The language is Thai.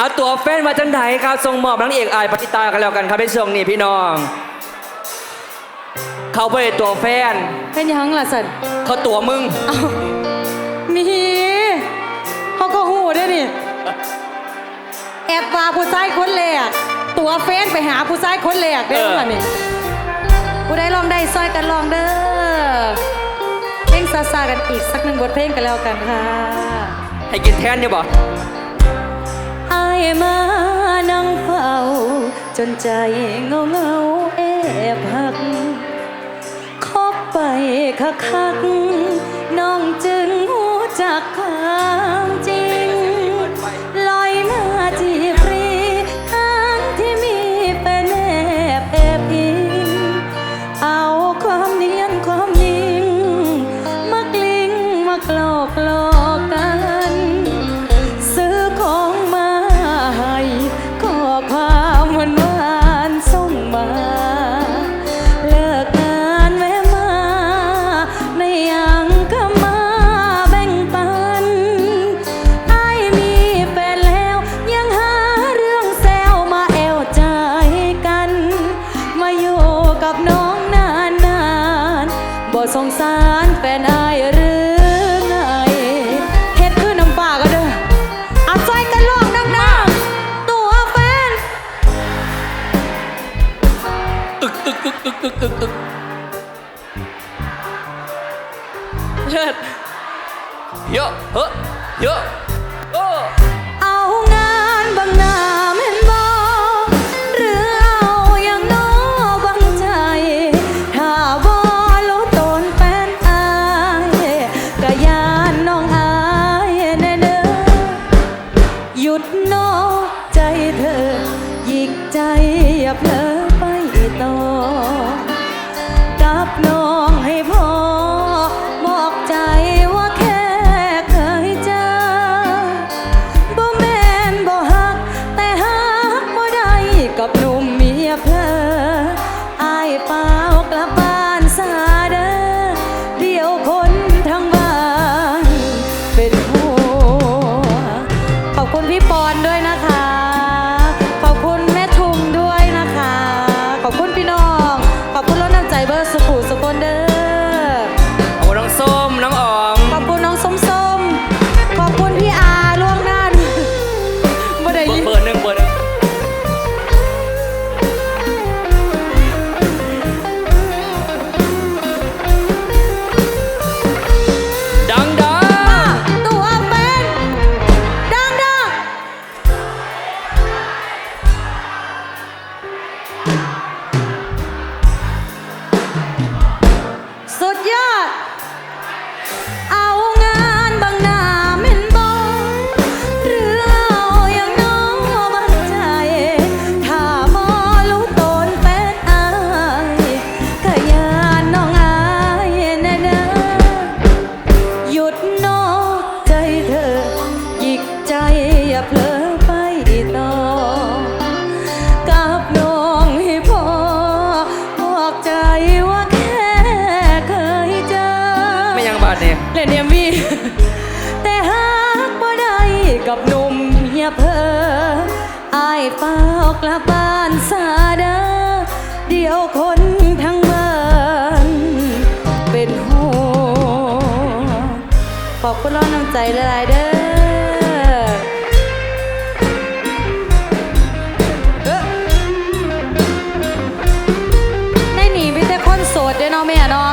เอาตัวแฟนมาจังไดครับส่งมอบนางเอกอายปฏิตากันแล้วกันครับในช่วงนี้พี่น้อง เขาไปตัวแฟนเป็นหยังล่ะสันเขาตัวมึงเอ้ามีเขาก็หูได้นี่แอบว่าผู้ชายคนแรกตัวเฟนไปหาผู้ชายคนแรกได้เออไหมนี่ผู้ใดลองได้ซอยกันลองเด้อเพลงซาซาๆกันอีกสักหนึ่งบทเพลงกันแล้วกันค่ะ ให้กินแทนเนี่ยบ่อาย มานั่งเฝ้า จนใจเงาเงาแอบหักคบไปคักคักน้องจึงหูจักความจริง ลอยมาจีบรีทั้งที่มีเป็นแอบแอบอิงเอาความเนียนความยิงมากลิ้งมากลอกลอกกันซื้อ กับน้องนานนานบ่สงสารแฟนอายหรือไงเฮ็ดคือน้ำปากก็เด้ออาซอยกันลองดังๆตัวแฟนเลิศเยอะเฮ้อเยอะ ยุดนอกใจเธอหยิกใจอย่าเพลอไปต่อกับน้อง สุดยอด เอางานบางหน้าเม่นบอหรือเอาอย่างน้องบางใจ ถ้าบอรู้ตนเป็นอายก็ยานน้องอายแน่เด้อหยุดนอกใจเธอหยิกใจอย่าเผลอ เนี่ยเล่นเอ็มวีแต่หากบ่ได้กับหนุ่มเมียเพออายเฝ้ากลับบ้านซาด้อเดียวคนทั้งบ้านเป็นห่วงขอบคุณร้อนน้ำใจหลายๆเด้อเอ้อในนี่มีแต่คนโสดเด้อเนาะแม่เนาะ